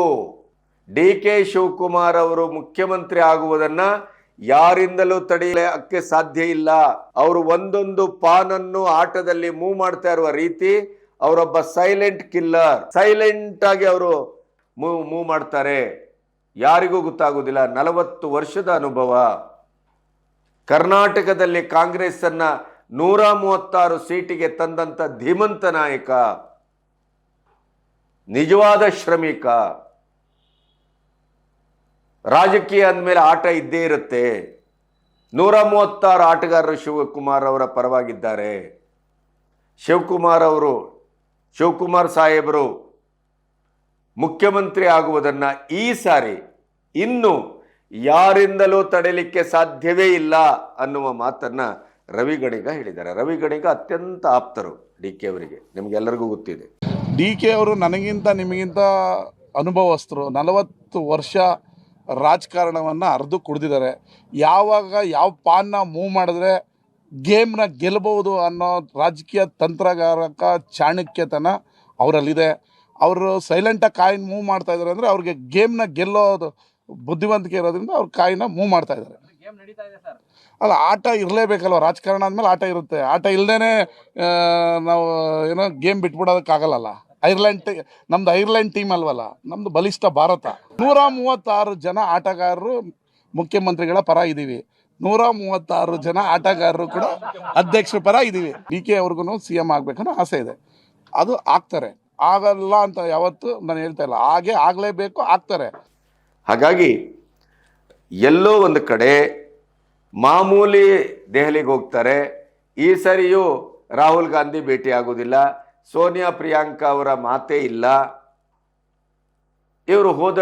ಡಿ ಕೆ ಶಿವಕುಮಾರ್ ಅವರು ಮುಖ್ಯಮಂತ್ರಿ ಆಗುವುದನ್ನು ಯಾರಿಂದಲೂ ತಡೆಯಕ್ಕೆ ಸಾಧ್ಯ ಇಲ್ಲ. ಅವರು ಒಂದೊಂದು ಪಾನನ್ನು ಆಟದಲ್ಲಿ ಮೂವ್ ಮಾಡ್ತಾ ಇರುವ ರೀತಿ ಅವರೊಬ್ಬ ಸೈಲೆಂಟ್ ಕಿಲ್ಲರ್. ಸೈಲೆಂಟ್ ಆಗಿ ಅವರು ಮೂವ್ ಮೂವ್ ಮಾಡ್ತಾರೆ. ಯಾರಿಗೂ ಗೊತ್ತಾಗುವುದಿಲ್ಲ. ನಲವತ್ತು ವರ್ಷದ ಅನುಭವ. ಕರ್ನಾಟಕದಲ್ಲಿ ಕಾಂಗ್ರೆಸ್ ಅನ್ನ ನೂರ ಮೂವತ್ತಾರು ಸೀಟಿಗೆ ತಂದಂತ ಧೀಮಂತ ನಾಯಕ, ನಿಜವಾದ ಶ್ರಮಿಕ. ರಾಜಕೀಯ ಅಂದಮೇಲೆ ಆಟ ಇದ್ದೇ ಇರುತ್ತೆ. ನೂರ ಮೂವತ್ತಾರು ಆಟಗಾರರು ಶಿವಕುಮಾರ್ ಅವರ ಪರವಾಗಿದ್ದಾರೆ. ಶಿವಕುಮಾರ್ ಅವರು, ಶಿವಕುಮಾರ್ ಸಾಹೇಬರು ಮುಖ್ಯಮಂತ್ರಿ ಆಗುವುದನ್ನ ಈ ಸಾರಿ ಇನ್ನು ಯಾರಿಂದಲೂ ತಡೆಯಲಿಕ್ಕೆ ಸಾಧ್ಯವೇ ಇಲ್ಲ ಅನ್ನುವ ಮಾತನ್ನ ರವಿ ಗಣಿಗ ಹೇಳಿದ್ದಾರೆ. ರವಿ ಗಣಿಗ ಅತ್ಯಂತ ಆಪ್ತರು ಡಿ ಕೆ ಅವರಿಗೆ. ನಿಮಗೆಲ್ಲರಿಗೂ ಗೊತ್ತಿದೆ. ಡಿ ಕೆ ಅವರು ನನಗಿಂತ ನಿಮಗಿಂತ ಅನುಭವಸ್ಥರು. ನಲವತ್ತು ವರ್ಷ ರಾಜಕಾರಣವನ್ನು ಅರ್ದು ಕುಡಿದಿದ್ದಾರೆ. ಯಾವಾಗ ಯಾವ ಪಾನ್ನ ಮೂವ್ ಮಾಡಿದ್ರೆ ಗೇಮ್ನ ಗೆಲ್ಲಬಹುದು ಅನ್ನೋ ರಾಜಕೀಯ ತಂತ್ರಗಾರಕ ಚಾಣಕ್ಯತನ ಅವರಲ್ಲಿದೆ. ಅವರು ಸೈಲೆಂಟಾಗಿ ಕಾಯಿನ್ ಮೂವ್ ಮಾಡ್ತಾಯಿದ್ದಾರೆ ಅಂದರೆ ಅವ್ರಿಗೆ ಗೇಮ್ನ ಗೆಲ್ಲೋದು ಬುದ್ಧಿವಂತಿಕೆ ಇರೋದ್ರಿಂದ ಅವ್ರು ಕಾಯಿನ ಮೂವ್ ಮಾಡ್ತಾ ಇದ್ದಾರೆ. ಅಲ್ಲ ಆಟ ಇರಲೇಬೇಕಲ್ವ? ರಾಜಕಾರಣ ಅಂದಮೇಲೆ ಆಟ ಇರುತ್ತೆ. ಆಟ ಇಲ್ಲದೇ ನಾವು ಏನೋ ಗೇಮ್ ಬಿಟ್ಬಿಡೋದಕ್ಕಾಗಲ್ಲ ಐರ್ಲೆಂಡ್ ನಮ್ದು ಐರ್ಲೆಂಡ್ ಟೀಮ್ ಅಲ್ವಲ್ಲ? ನಮ್ದು ಬಲಿಷ್ಠ ಭಾರತ. ನೂರ ಮೂವತ್ತಾರು ಜನ ಆಟಗಾರರು ಮುಖ್ಯಮಂತ್ರಿಗಳ ಪರ ಇದ್ದೀವಿ. ನೂರ ಮೂವತ್ತಾರು ಜನ ಆಟಗಾರರು ಕೂಡ ಅಧ್ಯಕ್ಷರ ಪರ ಇದ್ದೀವಿ. ಡಿ ಕೆ ಅವ್ರಿಗೂ ಸಿ ಎಂ ಆಗ್ಬೇಕನ್ನೋ ಆಸೆ ಇದೆ. ಅದು ಆಗ್ತಾರೆ. ಆಗಲ್ಲ ಅಂತ ಯಾವತ್ತು ನಾನು ಹೇಳ್ತಾ ಇಲ್ಲ. ಹಾಗೆ ಆಗಲೇಬೇಕು ಆಗ್ತಾರೆ. ಹಾಗಾಗಿ ಎಲ್ಲೋ ಒಂದು ಕಡೆ ಮಾಮೂಲಿ ದೆಹಲಿಗೆ ಹೋಗ್ತಾರೆ. ಈ ಸರಿಯೂ ರಾಹುಲ್ ಗಾಂಧಿ ಭೇಟಿ ಆಗೋದಿಲ್ಲ ಸೋನಿಯಾ ಪ್ರಿಯಾಂಕಾ ಅವರ ಮಾತೇ ಇಲ್ಲ. ಇವರು ಹೋದ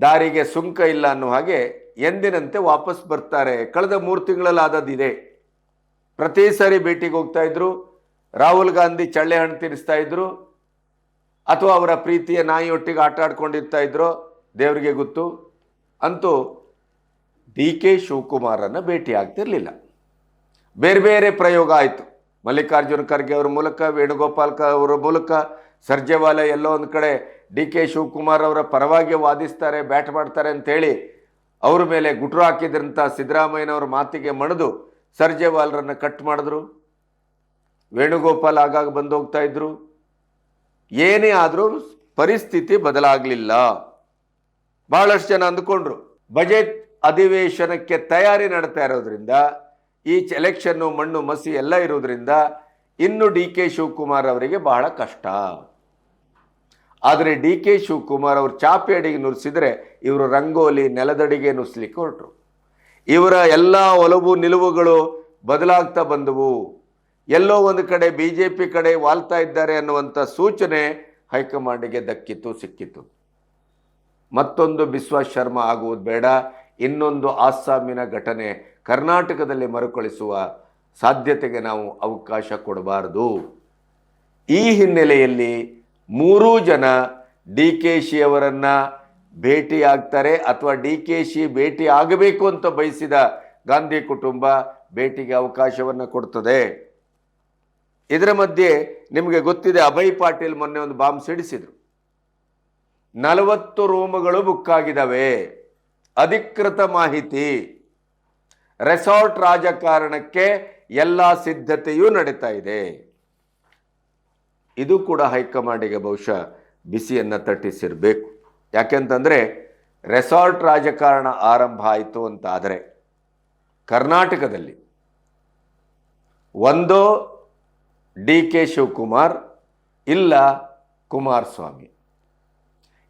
ದಾರಿಗೆ ಸುಂಕ ಇಲ್ಲ ಅನ್ನೋ ಹಾಗೆ ಎಂದಿನಂತೆ ವಾಪಸ್ ಬರ್ತಾರೆ. ಕಳೆದ ಮೂರು ತಿಂಗಳಲ್ಲಿ ಆದದ್ದಿದೆ ಪ್ರತಿ ಸಾರಿ ಭೇಟಿಗೆ ಹೋಗ್ತಾ ಇದ್ರು. ರಾಹುಲ್ ಗಾಂಧಿ ಚಳ್ಳೆ ಹಣ್ಣು ತಿನ್ನಿಸ್ತಾ ಇದ್ರು. ಅಥವಾ ಅವರ ಪ್ರೀತಿಯ ನಾಯಿಯೊಟ್ಟಿಗೆ ಆಟ ಆಡ್ಕೊಂಡಿರ್ತಾ ಇದ್ರೋ ದೇವರಿಗೆ ಗೊತ್ತು. ಅಂತೂ ಡಿ ಕೆ ಶಿವಕುಮಾರನ್ನು ಭೇಟಿ ಆಗ್ತಿರಲಿಲ್ಲ. ಬೇರೆ ಬೇರೆ ಪ್ರಯೋಗ ಆಯಿತು. ಮಲ್ಲಿಕಾರ್ಜುನ ಖರ್ಗೆ ಅವ್ರ ಮೂಲಕ, ವೇಣುಗೋಪಾಲ್ ಕ ಅವರ ಮೂಲಕ ಸರ್ಜೆವಾಲ ಎಲ್ಲೋ ಒಂದು ಕಡೆ ಡಿ ಕೆ ಶಿವಕುಮಾರ್ ಅವರ ಪರವಾಗಿ ವಾದಿಸ್ತಾರೆ, ಬ್ಯಾಟ್ ಮಾಡ್ತಾರೆ ಅಂತೇಳಿ ಅವ್ರ ಮೇಲೆ ಗುಟ್ರು ಹಾಕಿದ್ರಂಥ ಸಿದ್ದರಾಮಯ್ಯನವ್ರ ಮಾತಿಗೆ ಮಣಿದು ಸರ್ಜೆವಾಲರನ್ನು ಕಟ್ ಮಾಡಿದ್ರು. ವೇಣುಗೋಪಾಲ್ ಆಗಾಗ ಬಂದು ಹೋಗ್ತಾ ಇದ್ರು. ಏನೇ ಆದರೂ ಪರಿಸ್ಥಿತಿ ಬದಲಾಗಲಿಲ್ಲ. ಬಹಳಷ್ಟು ಜನ ಅಂದುಕೊಂಡ್ರು. ಬಜೆಟ್ ಅಧಿವೇಶನಕ್ಕೆ ತಯಾರಿ ನಡ್ತಾ ಇರೋದ್ರಿಂದ, ಈ ಎಲೆಕ್ಷನ್ನು ಮಣ್ಣು ಮಸಿ ಎಲ್ಲ ಇರೋದ್ರಿಂದ ಇನ್ನು ಡಿ ಕೆ ಶಿವಕುಮಾರ್ ಅವರಿಗೆ ಬಹಳ ಕಷ್ಟ. ಆದರೆ ಡಿ ಕೆ ಶಿವಕುಮಾರ್ ಅವರು ಚಾಪೆ ಅಡಿಗೆ ನುರಿಸಿದರೆ ಇವರು ರಂಗೋಲಿ ನೆಲದಡಿಗೆ ನುಸ್ಲಿಕ್ಕೆ ಹೊರಟರು. ಇವರ ಎಲ್ಲ ಒಲವು ನಿಲುವುಗಳು ಬದಲಾಗ್ತಾ ಬಂದವು. ಎಲ್ಲೋ ಒಂದು ಕಡೆ ಬಿ ಜೆ ಪಿ ಕಡೆ ವಾಲ್ತಾ ಇದ್ದಾರೆ ಅನ್ನುವಂಥ ಸೂಚನೆ ಹೈಕಮಾಂಡಿಗೆ ದಕ್ಕಿತು ಸಿಕ್ಕಿತು ಮತ್ತೊಂದು ಬಿಸ್ವಾಸ್ ಶರ್ಮ ಆಗುವುದು ಬೇಡ. ಇನ್ನೊಂದು ಆಸ್ಸಾಮಿನ ಘಟನೆ ಕರ್ನಾಟಕದಲ್ಲಿ ಮರುಕಳಿಸುವ ಸಾಧ್ಯತೆಗೆ ನಾವು ಅವಕಾಶ ಕೊಡಬಾರದು. ಈ ಹಿನ್ನೆಲೆಯಲ್ಲಿ ಮೂರೂ ಜನ ಡಿ ಕೆ ಶಿ ಅವರನ್ನು ಭೇಟಿ ಆಗ್ತಾರೆ ಅಥವಾ ಡಿ ಕೆ ಶಿ ಭೇಟಿ ಆಗಬೇಕು ಅಂತ ಬಯಸಿದ ಗಾಂಧಿ ಕುಟುಂಬ ಭೇಟಿಗೆ ಅವಕಾಶವನ್ನು ಕೊಡ್ತದೆ. ಇದರ ಮಧ್ಯೆ ನಿಮಗೆ ಗೊತ್ತಿದೆ ಅಭಯ್ ಪಾಟೀಲ್ ಮೊನ್ನೆ ಒಂದು ಬಾಂಬ್ ಸಿಡಿಸಿದ್ರು. ನಲವತ್ತು ರೂಮುಗಳು ಬುಕ್ ಅಧಿಕೃತ ಮಾಹಿತಿ. ರೆಸಾರ್ಟ್ ರಾಜಕಾರಣಕ್ಕೆ ಎಲ್ಲ ಸಿದ್ಧತೆಯೂ ನಡೀತಾ ಇದೆ. ಇದು ಕೂಡ ಹೈಕಮಾಂಡಿಗೆ ಬಹುಶಃ ಬಿಸಿಯನ್ನು ತಟ್ಟಿಸಿರಬೇಕು. ಯಾಕೆಂತಂದರೆ ರೆಸಾರ್ಟ್ ರಾಜಕಾರಣ ಆರಂಭ ಆಯಿತು ಅಂತಾದರೆ ಕರ್ನಾಟಕದಲ್ಲಿ ಒಂದೋ ಡಿ ಕೆ ಶಿವಕುಮಾರ್ ಇಲ್ಲ ಕುಮಾರಸ್ವಾಮಿ.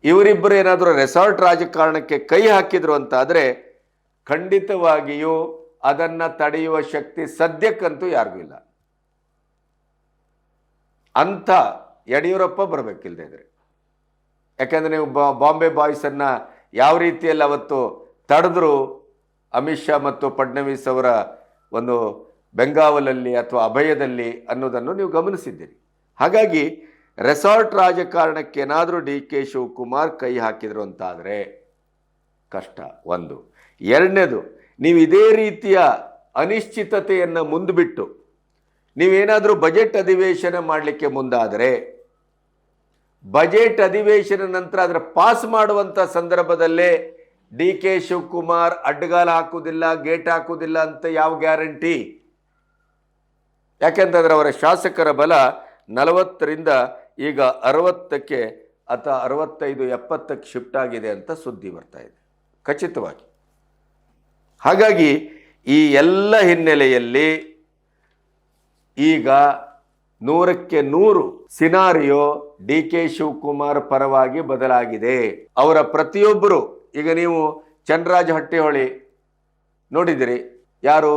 ಇವರಿಬ್ಬರು ಏನಾದರೂ ರೆಸಾರ್ಟ್ ರಾಜಕಾರಣಕ್ಕೆ ಕೈ ಹಾಕಿದ್ರು ಅಂತಾದರೆ ಖಂಡಿತವಾಗಿಯೂ ಅದನ್ನು ತಡೆಯುವ ಶಕ್ತಿ ಸದ್ಯಕ್ಕಂತೂ ಯಾರಿಗೂ ಇಲ್ಲ. ಅಂಥ ಯಡಿಯೂರಪ್ಪ ಬರಬೇಕಿಲ್ಲದೆ ಇದ್ರೆ. ಯಾಕೆಂದರೆ ನೀವು ಬಾಂಬೆ ಬಾಯ್ಸನ್ನು ಯಾವ ರೀತಿಯಲ್ಲಿ ಅವತ್ತು ತಡೆದ್ರು ಅಮಿತ್ ಶಾ ಮತ್ತು ಫಡ್ನವೀಸ್ ಅವರ ಒಂದು ಬೆಂಗಾವಲಲ್ಲಿ ಅಥವಾ ಅಭಯದಲ್ಲಿ ಅನ್ನೋದನ್ನು ನೀವು ಗಮನಿಸಿದ್ದೀರಿ. ಹಾಗಾಗಿ ರೆಸಾರ್ಟ್ ರಾಜಕಾರಣಕ್ಕೆ ಏನಾದರೂ ಡಿ ಕೆ ಶಿವಕುಮಾರ್ ಕೈ ಹಾಕಿದ್ರು ಅಂತಾದರೆ ಕಷ್ಟ. ಒಂದು. ಎರಡನೇದು, ನೀವು ಇದೇ ರೀತಿಯ ಅನಿಶ್ಚಿತತೆಯನ್ನು ಮುಂದುಬಿಟ್ಟು ನೀವೇನಾದರೂ ಬಜೆಟ್ ಅಧಿವೇಶನ ಮಾಡಲಿಕ್ಕೆ ಮುಂದಾದರೆ, ಬಜೆಟ್ ಅಧಿವೇಶನ ನಂತರ ಅದರ ಪಾಸ್ ಮಾಡುವಂಥ ಸಂದರ್ಭದಲ್ಲೇ ಡಿ ಕೆ ಶಿವಕುಮಾರ್ ಅಡ್ಡಗಾಲ ಹಾಕುವುದಿಲ್ಲ, ಗೇಟ್ ಹಾಕುವುದಿಲ್ಲ ಅಂತ ಯಾವ ಗ್ಯಾರಂಟಿ? ಯಾಕೆಂತಂದ್ರೆ ಅವರ ಶಾಸಕರ ಬಲ ನಲವತ್ತರಿಂದ ಈಗ ಅರವತ್ತಕ್ಕೆ ಅಥವಾ ಅರವತ್ತೈದು ಎಪ್ಪತ್ತಕ್ಕೆ ಶಿಫ್ಟ್ ಆಗಿದೆ ಅಂತ ಸುದ್ದಿ ಬರ್ತಾ ಇದೆ, ಖಚಿತವಾಗಿ. ಹಾಗಾಗಿ ಈ ಎಲ್ಲ ಹಿನ್ನೆಲೆಯಲ್ಲಿ ಈಗ ನೂರಕ್ಕೆ ನೂರು ಸಿನಾರಿಯೋ ಡಿ ಕೆ ಶಿವಕುಮಾರ್ ಪರವಾಗಿ ಬದಲಾಗಿದೆ. ಅವರ ಪ್ರತಿಯೊಬ್ಬರು, ಈಗ ನೀವು ಚಂದ್ರರಾಜ ಹಟ್ಟಿಹೊಳಿ ನೋಡಿದಿರಿ ಯಾರು?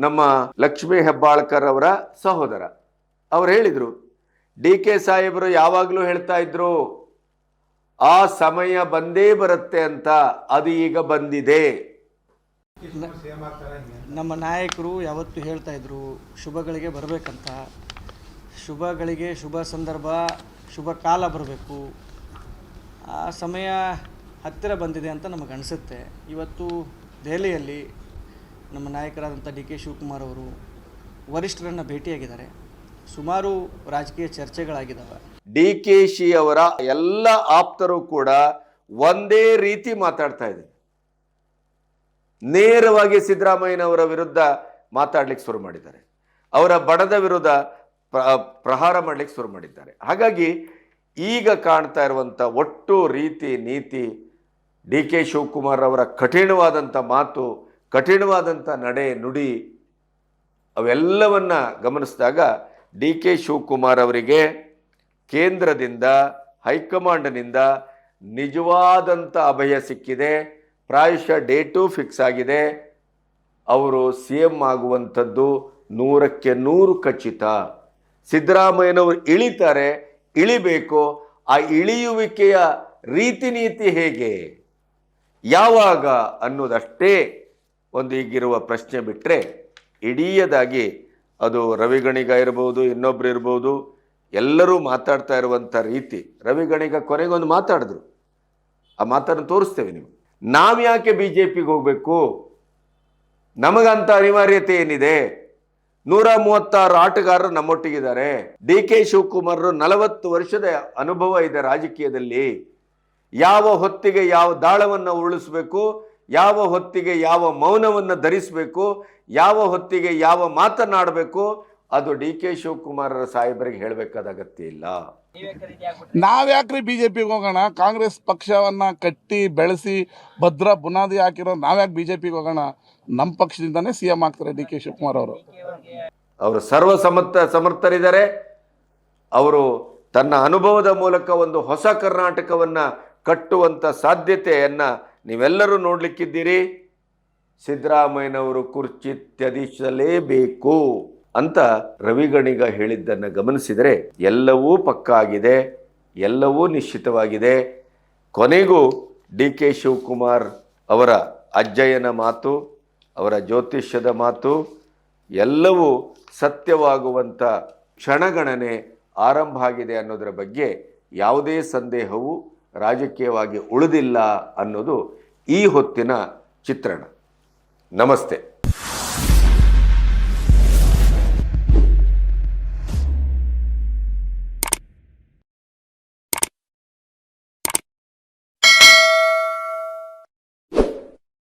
ನಮ್ಮ ಲಕ್ಷ್ಮೀ ಹೆಬ್ಬಾಳ್ಕರ್ ಅವರ ಸಹೋದರ. ಅವ್ರು ಹೇಳಿದರು, ಡಿ ಕೆ ಸಾಹೇಬರು ಯಾವಾಗಲೂ ಹೇಳ್ತಾ ಇದ್ರು, ಆ ಸಮಯ ಬಂದೇ ಬರುತ್ತೆ ಅಂತ, ಅದು ಈಗ ಬಂದಿದೆ. ನಮ್ಮ ನಾಯಕರು ಯಾವತ್ತು ಹೇಳ್ತಾ ಇದ್ರು, ಶುಭಗಳಿಗೆ ಬರಬೇಕಂತ. ಶುಭಗಳಿಗೆ ಶುಭ ಸಂದರ್ಭ, ಶುಭ ಕಾಲ ಬರಬೇಕು. ಆ ಸಮಯ ಹತ್ತಿರ ಬಂದಿದೆ ಅಂತ ನಮಗೆ ಅನಿಸುತ್ತೆ ಇವತ್ತು ದೆಹಲಿಯಲ್ಲಿ ನಮ್ಮ ನಾಯಕರಾದಂಥ ಡಿ ಕೆ ಶಿವಕುಮಾರ್ ಅವರು ವರಿಷ್ಠರನ್ನು ಭೇಟಿಯಾಗಿದ್ದಾರೆ. ಸುಮಾರು ರಾಜಕೀಯ ಚರ್ಚೆಗಳಾಗಿದ್ದಾವೆ. ಡಿ ಕೆ ಶಿ ಅವರ ಎಲ್ಲ ಆಪ್ತರು ಕೂಡ ಒಂದೇ ರೀತಿ ಮಾತಾಡ್ತಾ ಇದೆ ನೇರವಾಗಿ ಸಿದ್ದರಾಮಯ್ಯನವರ ವಿರುದ್ಧ ಮಾತಾಡ್ಲಿಕ್ಕೆ ಶುರು ಮಾಡಿದ್ದಾರೆ. ಅವರ ಬಣದ ವಿರುದ್ಧ ಪ್ರ- ಪ್ರಹಾರ ಮಾಡ್ಲಿಕ್ಕೆ ಶುರು ಮಾಡಿದ್ದಾರೆ. ಹಾಗಾಗಿ ಈಗ ಕಾಣ್ತಾ ಇರುವಂಥ ಒಟ್ಟು ರೀತಿ ನೀತಿ ಡಿ ಕೆ ಶಿವಕುಮಾರ್ ಅವರ ಕಠಿಣವಾದಂಥ ಮಾತು ಕಠಿಣವಾದಂಥ ನಡೆ, ನುಡಿ ಅವೆಲ್ಲವನ್ನು ಗಮನಿಸಿದಾಗ ಡಿ ಕೆ ಶಿವಕುಮಾರ್ ಅವರಿಗೆ ಕೇಂದ್ರದಿಂದ, ಹೈಕಮಾಂಡ್ನಿಂದ ನಿಜವಾದಂಥ ಅಭಯ ಸಿಕ್ಕಿದೆ. ಪ್ರಾಯಶಃ ಡೇಟು ಫಿಕ್ಸ್ ಆಗಿದೆ. ಅವರು ಸಿ ಎಂ ಆಗುವಂಥದ್ದು ನೂರಕ್ಕೆ ನೂರು ಖಚಿತ. ಸಿದ್ದರಾಮಯ್ಯನವರು ಇಳಿತಾರೆ. ಇಳಿಬೇಕು. ಆ ಇಳಿಯುವಿಕೆಯ ರೀತಿ ನೀತಿ ಹೇಗೆ? ಯಾವಾಗ ಅನ್ನೋದಷ್ಟೇ ಒಂದು ಈಗಿರುವ ಪ್ರಶ್ನೆ ಬಿಟ್ಟರೆ ಇಡೀಯದಾಗಿ ಅದು ರವಿಗಣಿಗ ಇರ್ಬೋದು, ಇನ್ನೊಬ್ರು ಇರ್ಬೋದು, ಎಲ್ಲರೂ ಮಾತಾಡ್ತಾ ಇರುವಂಥ ರೀತಿ ರವಿಗಣಿಗ ಕೊನೆಗೊಂದು ಮಾತಾಡಿದ್ರು. ಆ ಮಾತನ್ನು ತೋರಿಸ್ತೇವೆ ನೀವು ನಾವು ಯಾಕೆ ಬಿ ಜೆ ಪಿಗೆ ಹೋಗಬೇಕು? ನಮಗಂತ ಅನಿವಾರ್ಯತೆ ಏನಿದೆ? ನೂರ ಮೂವತ್ತಾರು ಆಟಗಾರರು ನಮ್ಮೊಟ್ಟಿಗಿದ್ದಾರೆ. ಡಿ ಕೆ ಶಿವಕುಮಾರ್ ನಲವತ್ತು ವರ್ಷದ ಅನುಭವ ಇದೆ ರಾಜಕೀಯದಲ್ಲಿ. ಯಾವ ಹೊತ್ತಿಗೆ ಯಾವ ದಾಳವನ್ನು ಉರುಳಿಸ್ಬೇಕು? ಯಾವ ಹೊತ್ತಿಗೆ ಯಾವ ಮೌನವನ್ನು ಧರಿಸಬೇಕು ಯಾವ ಹೊತ್ತಿಗೆ ಯಾವ ಮಾತನಾಡಬೇಕು ಅದು ಡಿ ಕೆ ಶಿವಕುಮಾರರ ಸಾಹೇಬರಿಗೆ ಹೇಳಬೇಕಾದ ಅಗತ್ಯ ಇಲ್ಲ. ನಾವ್ಯಾಕ್ರಿ ಬಿ ಜೆ ಪಿಗೆ ಹೋಗೋಣ? ಕಾಂಗ್ರೆಸ್ ಪಕ್ಷವನ್ನ ಕಟ್ಟಿ ಬೆಳೆಸಿ ಭದ್ರ ಬುನಾದಿ ಹಾಕಿರೋ ನಾವ್ಯಾಕೆ ಬಿ ಜೆ ಪಿಗೆ ಹೋಗೋಣ? ನಮ್ಮ ಪಕ್ಷದಿಂದಾನೇ ಸಿ ಎಂ ಆಗ್ತಾರೆ ಡಿ ಕೆ ಶಿವಕುಮಾರ್ ಅವರು. ಅವರು ಸರ್ವ ಸಮರ್ಥ ಸಮರ್ಥರಿದ್ದಾರೆ. ಅವರು ತನ್ನ ಅನುಭವದ ಮೂಲಕ ಒಂದು ಹೊಸ ಕರ್ನಾಟಕವನ್ನ ಕಟ್ಟುವಂಥ ಸಾಧ್ಯತೆಯನ್ನ ನೀವೆಲ್ಲರೂ ನೋಡ್ಲಿಕ್ಕಿದ್ದೀರಿ, ಸಿದ್ದರಾಮಯ್ಯನವರು ಕುರ್ಚಿ ತ್ಯಜಿಸಲೇಬೇಕು ಅಂತ ರವಿಗಣಿಗ ಹೇಳಿದ್ದನ್ನು ಗಮನಿಸಿದರೆ ಎಲ್ಲವೂ ಪಕ್ಕಾಗಿದೆ ಎಲ್ಲವೂ ನಿಶ್ಚಿತವಾಗಿದೆ. ಕೊನೆಗೂ ಡಿ ಕೆ ಶಿವಕುಮಾರ್ ಅವರ ಅಜ್ಜಯ್ಯನ ಮಾತು, ಅವರ ಜ್ಯೋತಿಷ್ಯದ ಮಾತು, ಎಲ್ಲವೂ ಸತ್ಯವಾಗುವಂಥ ಕ್ಷಣಗಣನೆ ಆರಂಭ ಆಗಿದೆ ಅನ್ನೋದರ ಬಗ್ಗೆ ಯಾವುದೇ ಸಂದೇಹವು ರಾಜಕೀಯವಾಗಿ ಉಳಿದಿಲ್ಲ ಅನ್ನೋದು ಈ ಹೊತ್ತಿನ ಚಿತ್ರಣ. ನಮಸ್ತೆ.